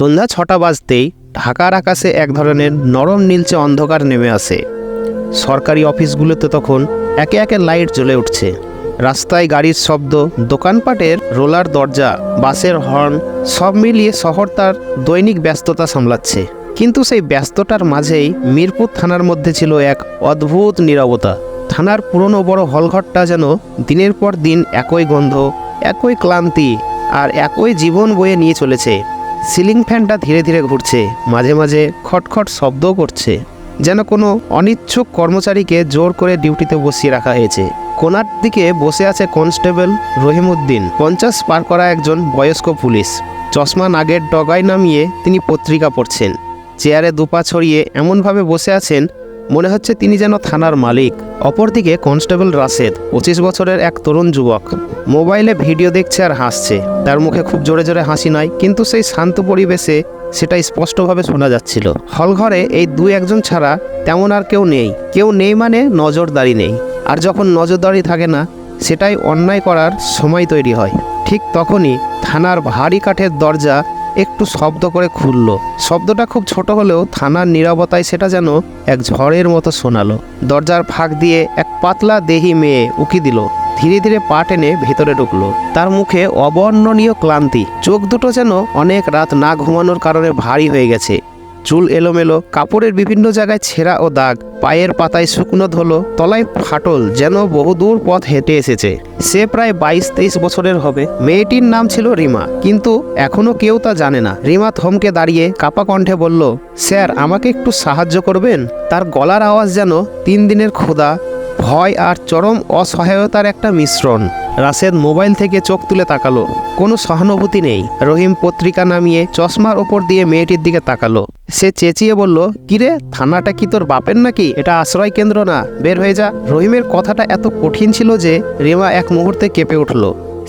সন্ধ্যা ছটা বাজতেই ঢাকার আকাশে এক ধরনের নরম নীলচে অন্ধকার নেমে আসে। সরকারি অফিসগুলোতে তখন একে একে লাইট জ্বলে উঠছে। রাস্তায় গাড়ির শব্দ, দোকানপাটের রোলার দরজা, বাসের হর্ন, সব মিলিয়ে শহর তার দৈনিক ব্যস্ততা সামলাচ্ছে। কিন্তু সেই ব্যস্ততার মাঝেই মিরপুর থানার মধ্যে ছিল এক অদ্ভুত নীরবতা। থানার পুরনো বড় হলঘরটা যেন দিনের পর দিন একই গন্ধ, একই ক্লান্তি আর একই জীবন বয়ে নিয়ে চলেছে। সিলিং ফ্যানটা ধীরে ধীরে ঘুরছে, মাঝে মাঝে খটখট শব্দও করছে, যেন কোনো অনিচ্ছুক কর্মচারীকে জোর করে ডিউটিতে বসিয়ে রাখা হয়েছে। কোনার দিকে বসে আছে কনস্টেবল রহিমউদ্দিন, পঞ্চাশ পার করা একজন বয়স্ক পুলিশ। চশমা নাগের ডগায় নামিয়ে তিনি পত্রিকা পড়ছেন। চেয়ারে দুপা ছড়িয়ে এমনভাবে বসে আছেন মনে হচ্ছে তিনি যেন থানার মালিক। অপরদিকে কনস্টেবল রাশেদ, পঁচিশ বছরের এক তরুণ যুবক। মোবাইলে ভিডিও দেখছে আর হাসছে। তার মুখে খুব জোরে জোরে হাসি নয় কিন্তু সেই শান্ত পরিবেশে সেটা স্পষ্টভাবে শোনা যাচ্ছিল। হলঘরে এই দুই একজন ছাড়া তেমন আর কেউ নেই। কেউ নেই মানে নজরদারি নেই। আর যখন নজরদারি থাকে না, সেটাই অন্যায় করার সময় তৈরি হয়। ঠিক তখনই থানার ভারী কাঠের দরজা একটু শব্দ করে খুলল। শব্দটা খুব ছোট হলেও থানার নিরবতায় সেটা যেন এক ঝড়ের মতো শোনালো। দরজার ফাঁক দিয়ে এক পাতলা দেহি মেয়ে উকি দিল। ধীরে ধীরে পা টেনে ভেতরে ঢুকলো। তার মুখে অবর্ণনীয় ক্লান্তি। চোখ দুটো যেন অনেক রাত না ঘুমানোর কারণে ভারী হয়ে গেছে। চুল এলোমেলো, কাপড়ের বিভিন্ন জায়গায় ছেঁড়া ও দাগ, পায়ের পাতায় শুকনো ধলো, তলায় ফাটল যেন বহুদূর পথ হেঁটে এসেছে। সে প্রায় বাইশ তেইশ বছরের হবে। মেয়েটির নাম ছিল রিমা, কিন্তু এখনও কেউ তা জানে না। রিমা থমকে দাঁড়িয়ে কাপা কণ্ঠে বলল, স্যার, আমাকে একটু সাহায্য করবেন? তার গলার আওয়াজ যেন তিন দিনের ক্ষুধা, ভয় আর চরম অসহায়তার একটা মিশ্রণ। রাশেদ মোবাইল থেকে চোখ তুলে তাকালো। কোনো সহানুভূতি নেই। রহিম পত্রিকা নামিয়ে চশমার ওপর দিয়ে মেয়েটির দিকে তাকালো। সে চেঁচিয়ে বলল, কিরে, থানাটা কি তোর বাপের নাকি? এটা আশ্রয় কেন্দ্র না। বের হয়ে যা। রহিমের কথাটা এত কঠিন ছিল যে রেমা এক মুহূর্তে কেঁপে উঠল।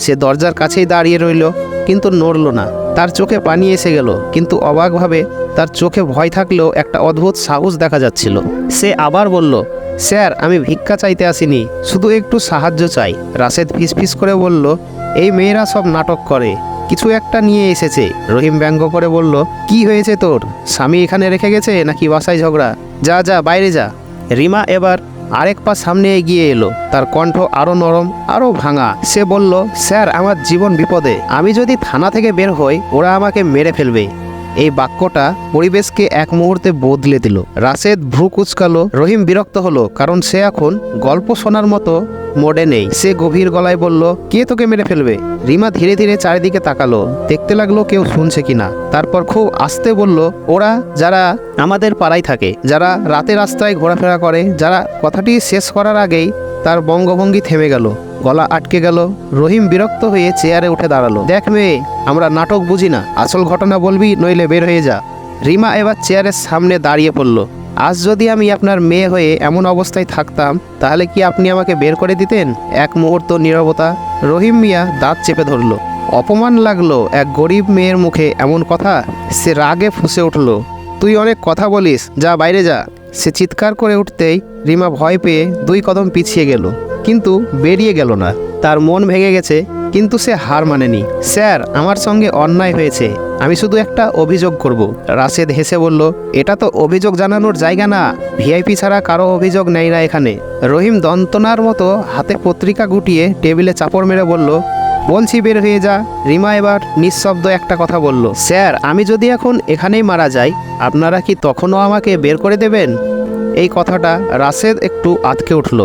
সে দরজার কাছেই দাঁড়িয়ে রইল, কিন্তু নড়ল না। তার চোখে পানি এসে গেল, কিন্তু অবাকভাবে তার চোখে ভয় থাকলেও একটা অদ্ভুত সাহস দেখা যাচ্ছিল। সে আবার বলল স্যার, আমি ভিক্ষা চাইতে আসিনি, শুধু একটু সাহায্য চাই। রাশেদ ফিসফিস করে বলল, এই মেয়েরা সব নাটক করে। কিছু একটা নিয়ে এসেছে। রহিম ব্যঙ্গ করে বলল, কি হয়েছে তোর? স্বামী এখানে রেখে গেছে নাকি বাসায় ঝগড়া? যা যা, বাইরে যা। রিমা এবার আরেক পা সামনে এগিয়ে এলো। তার কণ্ঠ আরও নরম আরও ভাঙা। সে বলল, স্যার, আমার জীবন বিপদে। আমি যদি থানা থেকে বের হই, ওরা আমাকে মেরে ফেলবে। এই বাক্যটা পরিবেশকে এক মুহূর্তে বদলে দিল। রাশেদ ভ্রু কুচকালো, রহিম বিরক্ত হলো, কারণ সে এখন গল্প শোনার মতো মোডে নেই। সে গভীর গলায় বলল, কে তোকে মেরে ফেলবে? রিমা ধীরে ধীরে চারিদিকে তাকালো, দেখতে লাগল কেউ শুনছে কিনা। তারপর খুব আস্তে বলল, ওরা যারা আমাদের পাড়ায় থাকে, যারা রাতে রাস্তায় ঘোরাফেরা করে, যারা কথাটি শেষ করার আগেই তার বঙ্গভঙ্গি থেমে গেল। গলা আটকে গেল। রহিম বিরক্ত হয়ে চেয়ারে উঠে দাঁড়াল, দেখ মেয়ে আমরা নাটক বুঝি না, আসল ঘটনা বলবি নইলে বের হয়ে যা। রিমা এবার চেয়ারের সামনে দাঁড়িয়ে পড়ল। আজ যদি আমি আপনার মেয়ে হয়ে এমন অবস্থায় থাকতাম, তাহলে কি আপনি আমাকে বের করে দিতেন? এক মুহূর্ত নীরবতা। রহিম মিয়া দাঁত চেপে ধরল। অপমান লাগল এক গরিব মেয়ের মুখে এমন কথা। সে রাগে ফুসে উঠল। তুই অনেক কথা বলিস, যা বাইরে যা। সে চিৎকার করে উঠতেই রিমা ভয় পেয়ে দুই কদম পিছিয়ে গেল। কিন্তু বেরিয়ে গেল না। তার মন ভেঙে গেছে। কিন্তু সে হার মানেনি। স্যার, আমার সঙ্গে অন্যায় হয়েছে। আমি শুধু একটা অভিযোগ করব। রাশেদ হেসে বলল, এটা তো অভিযোগ জানানোর জায়গা না। ভিআইপি ছাড়া কারও অভিযোগ নেই না এখানে। রহিম দন্তনার মতো হাতে পত্রিকা গুটিয়ে টেবিলে চাপড় মেরে বলল, বলছি, বের হয়ে যা। রিমা এবার নিঃশব্দ একটা কথা বলল, স্যার, আমি যদি এখন এখানেই মারা যাই, আপনারা কি তখনও আমাকে বের করে দেবেন? এই কথাটা রাশেদ একটু আটকে উঠল।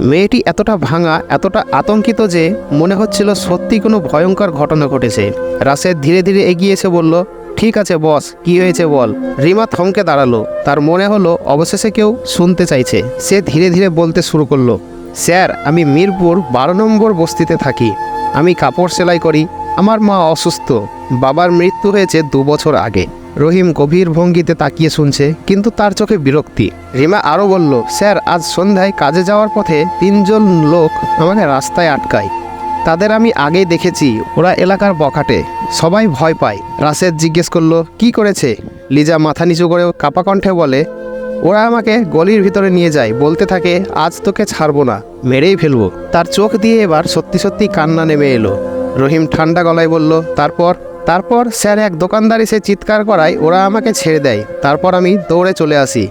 মেয়েটি এতটা ভাঙা, এতটা আতঙ্কিত যে মনে হচ্ছিল সত্যি কোনো ভয়ঙ্কর ঘটনা ঘটেছে। রাশেদ ধীরে ধীরে এগিয়ে এসে বলল, ঠিক আছে বস, কি হয়েছে বল? রিমা থমকে দাঁড়াল। তার মনে হলো অবশেষে কেউ শুনতে চাইছে। সে ধীরে ধীরে বলতে শুরু করল, স্যার, আমি মিরপুর বারো নম্বর বস্তিতে থাকি। আমি কাপড় সেলাই করি। আমার মা অসুস্থ। বাবার মৃত্যু হয়েছে দু বছর আগে। রহিম গভীর ভঙ্গিতে তাকিয়ে শুনছে, কিন্তু তার চোখে বিরক্তি। রিমা আরও বলল, স্যার, আজ সন্ধ্যায় কাজে যাওয়ার পথে তিনজন লোক আমাকে রাস্তায় আটকায়। তাদের আমি আগেই দেখেছি, ওরা এলাকার বখাটে। সবাই ভয় পায়। রাশেদ জিজ্ঞেস করল, কি করেছে? লিজা মাথা নিচু করে কাপা কণ্ঠে বলে, ওরা আমাকে গলির ভিতরে নিয়ে যায়, বলতে থাকে, আজ তোকে ছাড়বো না, মেরেই ফেলব। তার চোখ দিয়ে এবার সত্যি সত্যি কান্না নেমে এলো। রহিম ঠান্ডা গলায় বলল, তারপর? তারপর স্যার এক দোকানদার এসে চিৎকার করায় ওরা আমাকে ছেড়ে দেয়। তারপর আমি দৌড়ে চলে আসি।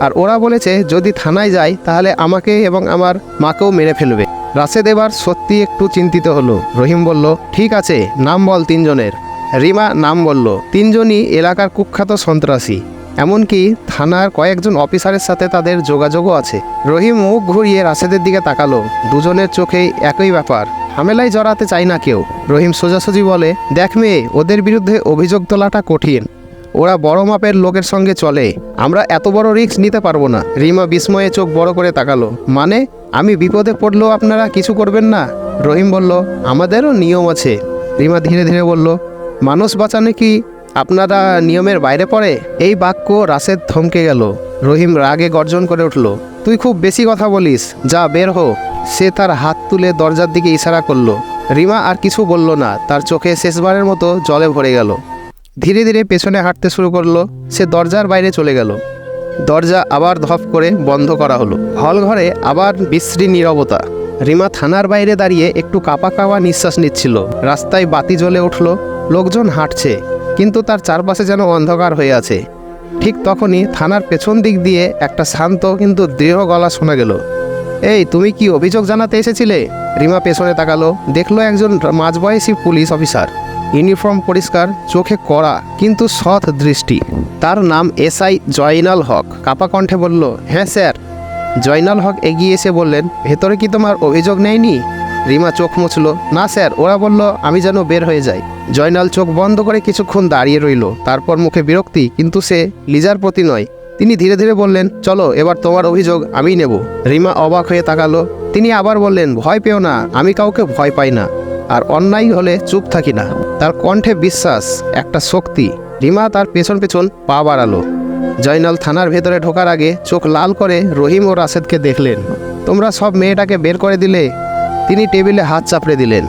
আর ওরা বলেছে, যদি থানায় যাই, তাহলে আমাকে এবং আমার মাকেও মেরে ফেলবে। রাশেদ এবার সত্যি একটু চিন্তিত হলো। রহিম বলল, ঠিক আছে, নাম বল তিনজনের। রিমা নাম বলল, তিনজনই এলাকার কুখ্যাত সন্ত্রাসী। এমনকি থানার কয়েকজন অফিসারের সাথে তাদের যোগাযোগও আছে। রহিম মুখ ঘুরিয়ে রাশেদের দিকে তাকালো। দুজনের চোখেই একই ব্যাপার। ঝামেলায় জড়াতে চায় না কেউ। রহিম সোজাসুজি বলে, দেখ মেয়ে, ওদের বিরুদ্ধে অভিযোগ তোলাটা কঠিন। ওরা বড় মাপের লোকের সঙ্গে চলে। আমরা এত বড় রিস্ক নিতে পারব না। রিমা বিস্ময়ে চোখ বড় করে তাকালো। মানে আমি বিপদে পড়লেও আপনারা কিছু করবেন না? রহিম বলল, আমাদেরও নিয়ম আছে। রিমা ধীরে ধীরে বলল, মানুষ বাঁচানো কি আপনারা নিয়মের বাইরে পড়ে? এই বাক্য রাশেদ থমকে গেল। রহিম রাগে গর্জন করে উঠল, তুই খুব বেশি কথা বলিস। যা, বের হো। সে তার হাত তুলে দরজার দিকে ইশারা করল। রিমা আর কিছু বলল না। তার চোখে শেষবারের মতো জলে ভরে গেল। ধীরে ধীরে পেছনে হাঁটতে শুরু করল। সে দরজার বাইরে চলে গেল। দরজা আবার ধপ করে বন্ধ করা হলো। হল ঘরে আবার বিশ্রী নীরবতা। রিমা থানার বাইরে দাঁড়িয়ে একটু কাপা কাপা নিঃশ্বাস নিচ্ছিল। রাস্তায় বাতি জ্বলে উঠল। লোকজন হাঁটছে। কিন্তু তার চারপাশে যেন অন্ধকার হয়ে আছে। ঠিক তখনই থানার পেছন দিক দিয়ে একটা শান্ত কিন্তু দৃঢ় গলা শোনা গেল। এই, তুমি কি অভিযোগ জানাতে এসেছিলে? রিমা পেছনে তাকালো, দেখল একজন মাঝবয়সী পুলিশ অফিসার। ইউনিফর্ম পরিষ্কার, চোখে কড়া, কিন্তু সৎ দৃষ্টি। তার নাম এসআই জয়নাল হক। কাপা কণ্ঠে বলল হ্যাঁ স্যার। জয়নাল হক এগিয়ে এসে বললেন, ভেতরে কি তোমার অভিযোগ নেয়নি? রিমা চোখ মুছল, না স্যার। ওরা বলল, আমি যেন বের হয়ে যাই। জয়নাল চোখ বন্ধ করে কিছুক্ষণ দাঁড়িয়ে রইল। তারপর মুখে বিরক্তি, কিন্তু সে লিজার প্রতি নয়। তিনি ধীরে ধীরে বললেন, চলো, এবার তোমার অভিযোগ আমিই নেব। রিমা অবাক হয়ে তাকালো। তিনি আবার বললেন, ভয় পেও না, আমি কাউকে ভয় পাই না, আর অন্যায় হলে চুপ থাকি না। তার কণ্ঠে বিশ্বাস, একটা শক্তি। রিমা তার পেছন পেছন পা বাড়ালো। জয়নাল থানার ভেতরে ঢোকার আগে চোখ লাল করে রহিম ও রাশেদকে দেখলেন। তোমরা সব মেয়েটাকে বের করে দিলে? তিনি টেবিলে হাত চাপড়ে দিলেন।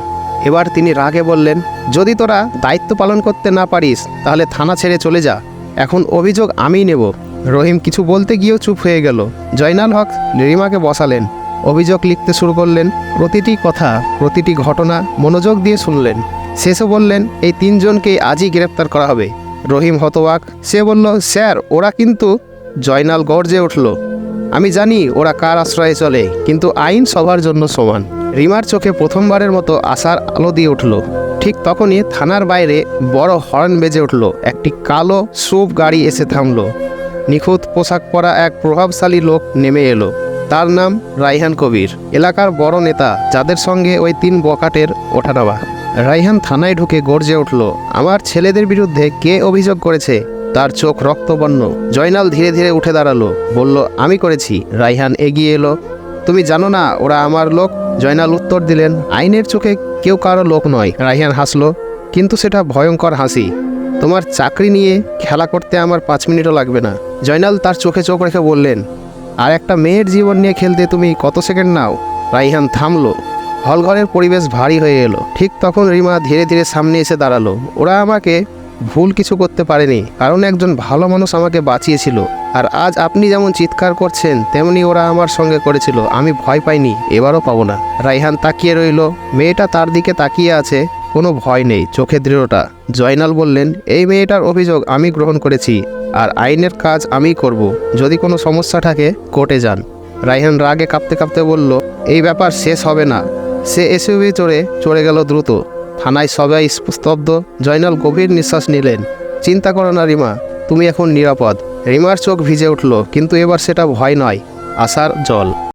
এবার তিনি রাগে বললেন, যদি তোরা দায়িত্ব পালন করতে না পারিস, তাহলে থানা ছেড়ে চলে যা। এখন অভিযোগ আমিই নেব। রহিম কিছু বলতে গিয়েও চুপ হয়ে গেল। জয়নাল হক রিমাকে বসালেন। অভিযোগ লিখতে শুরু করলেন। প্রতিটি কথা, প্রতিটি ঘটনা মনোযোগ দিয়ে শুনলেন। শেষে বললেন, এই তিনজনকেই আজই গ্রেপ্তার করা হবে। রহিম হতবাক। সে বলল, স্যার, ওরা কিন্তু জয়নাল গর্জে উঠল। আমি জানি ওরা কার আশ্রয়ে চলে, কিন্তু আইন সবার জন্য সমান। রিমার চোখে প্রথমবারের মতো আশার আলো দিয়ে উঠল। ঠিক তখনই থানার বাইরে বড় হর্ন বেজে উঠল। একটি কালো সুপ গাড়ি এসে থামলো। নিখুঁত পোশাক পরা এক প্রভাবশালী লোক নেমে এলো। তার নাম রাইহান কবির। এলাকার বড় নেতা, যাদের সঙ্গে ওই তিন বকাটের ওঠানামা। রাইহান থানায় ঢুকে গর্জে উঠল, আমার ছেলেদের বিরুদ্ধে কে অভিযোগ করেছে? তার চোখ রক্তবর্ণ। জয়নাল ধীরে ধীরে উঠে দাঁড়াল, বলল, আমি করেছি। রাইহান এগিয়ে এলো, তুমি জানো না, ওরা আমার লোক? জয়নাল উত্তর দিলেন, আইনের চোখে কেউ কারও লোক নয়। রাইহান হাসলো, কিন্তু সেটা ভয়ঙ্কর হাসি। তোমার চাকরি নিয়ে খেলা করতে আমার পাঁচ মিনিটও লাগবে না। জয়নাল তার চোখে চোখ রেখে বললেন, আর একটা মেয়ের জীবন নিয়ে খেলতে তুমি কত সেকেন্ড নাও? রাইহান থামলো। হলঘরের পরিবেশ ভারী হয়ে এলো। ঠিক তখন রিমা ধীরে ধীরে সামনে এসে দাঁড়াল। ওরা আমাকে ভুল কিছু করতে পারেনি, কারণ একজন ভালো মানুষ আমাকে বাঁচিয়েছিল। আর আজ আপনি যেমন চিৎকার করছেন, তেমনি ওরা আমার সঙ্গে করেছিল। আমি ভয় পাইনি, এবারও পাবো না। রাইহান তাকিয়ে রইল। মেয়েটা তার দিকে তাকিয়ে আছে। কোনো ভয় নেই চোখে দৃঢ়তা। জয়নাল বললেন, এই মেয়েটার অভিযোগ আমি গ্রহণ করেছি আর আইনের কাজ আমিই করব। যদি কোনো সমস্যা থাকে, কোর্টে যান। রাইহান রাগে কাঁপতে কাঁপতে বলল, এই ব্যাপার শেষ হবে না। সে এসইউভি চড়ে চড়ে গেল দ্রুত। থানায় সবাই স্তব্ধ। জয়নাল গভীর নিঃশ্বাস নিলেন। চিন্তা করো না রিমা, তুমি এখন নিরাপদ। রিমার চোখ ভিজে উঠল, কিন্তু এবার সেটা ভয় নয়, আশার জল।